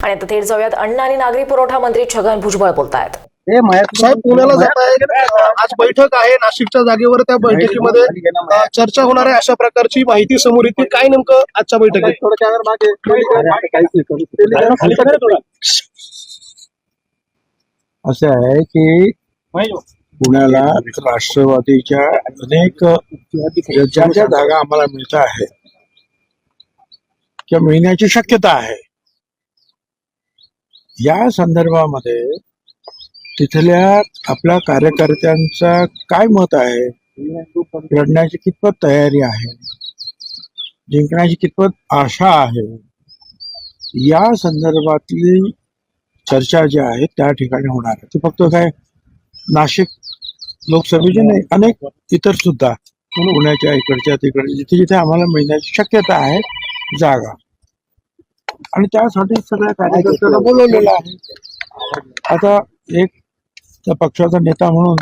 आणि आता थेट जाऊयात अन्न आणि नागरी पुरवठा मंत्री छगन भुजबळ बोलतायत. साहेब पुण्याला जात आहे. आज बैठक आहे. नाशिकच्या जागेवर त्या बैठकीमध्ये चर्चा होणार आहे अशा प्रकारची माहिती समोर येते. काय नेमकं आजच्या बैठकीत? असं आहे की पुण्याला राष्ट्रवादीच्या अनेक जागा आम्हाला मिळत आहे किंवा मिळण्याची शक्यता आहे. या संदर्भामध्ये तिथल्या आपल्या कार्यकर्त्यांचा काय मत आहे? लढण्याची कितपत तयारी आहे? जिंकण्याची कितपत आशा आहे? या संदर्भातली चर्चा जी आहे त्या ठिकाणी होणार आहे. ती फक्त काय नाशिक लोकसभेचे नाही अनेक इतर सुद्धा पुण्याच्या इकडच्या तिकडे जिथे जिथे आम्हाला मिळण्याची शक्यता आहे जागा. आणि त्यासाठी सगळ्या कार्यकर्त्यांना बोलवलेलं आहे. आता एक त्या पक्षाचा नेता म्हणून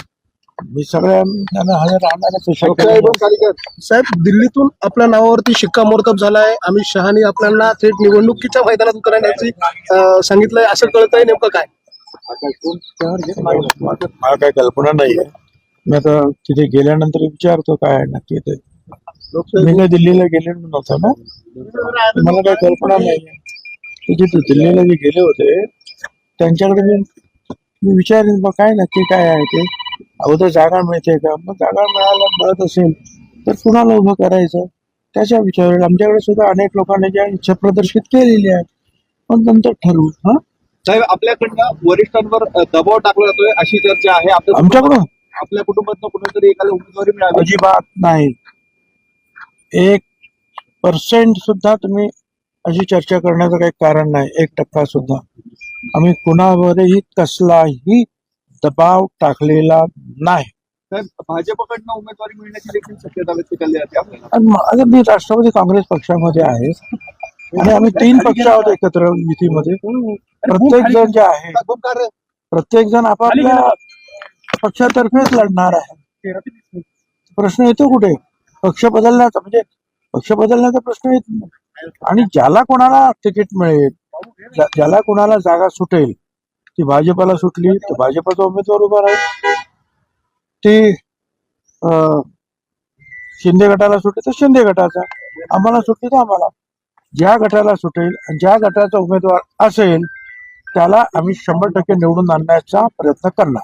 मी सगळ्यांना हजर शक्यता साहेब दिल्लीतून आपल्या नावावरती शिक्कामोर्तब झालाय. अमित शहानी आपल्याला थेट निवडणुकीच्या मैदानात उतरण्याची सांगितलंय. असं कळतंय नेमकं काय? मला काही कल्पना नाही आहे मी आता तिथे गेल्यानंतर विचारतो काय नक्की ते. मी काय दिल्लीला गेलेलो नव्हतो ना? मला काही कल्पना नाही जिथे दिल्लीला जे गेले होते त्यांच्याकडे मी मी विचारेन बा काय नक्की काय आहे ते? अगोदर जागा मिळते का? मग जागा मिळायला मिळत असेल तर कुणाला उभं करायचं? त्याच्या विचारावर आमच्याकडे सुद्धा अनेक लोकांनी ज्या इच्छा प्रदर्शित केलेली आहे पण नंतर ठरवू हा? साहेब आपल्याकडनं वरिष्ठांवर दबाव टाकला जातोय अशी चर्चा आहे. आमच्याकडून आपल्या कुटुंबातनं कुठेतरी एखादा उमेदवारी मिळावी. अजिबात नाही. एक पर्सेंट सुद्धा तुम्ही अशी चर्चा करण्याचं काही कारण नाही. एक टक्का सुद्धा. आम्ही कुणावरही कसलाही दबाव टाकलेला नाही. भाजपकडनं उमेदवारी मिळण्याची देखील शक्यता व्यक्त केली जाते आपल्याला मी राष्ट्रवादी काँग्रेस पक्षामध्ये आहे. आणि आम्ही तीन पक्ष आहोत एकत्र युतीमध्ये प्रत्येक जण जे आहे प्रत्येक जण आपापल्या पक्षातर्फेच लढणार आहे. प्रश्न येतो कुठे? पक्ष बदलण्याचा म्हणजे पक्ष बदलण्याचा प्रश्न येत नाही. आणि ज्याला कोणाला तिकीट मिळेल ज्या- ज्याला कोणाला जागा सुटेल ती भाजपाला सुटली तर भाजपाचा उमेदवार उभा राहील. ती अं, शिंदे गटाला सुटली तर शिंदे गटाचा. आम्हाला सुटली तर आम्हाला. ज्या गटाला सुटेल आणि ज्या गटाचा उमेदवार असेल त्याला आम्ही शंभर टक्के निवडून आणण्याचा प्रयत्न करणार.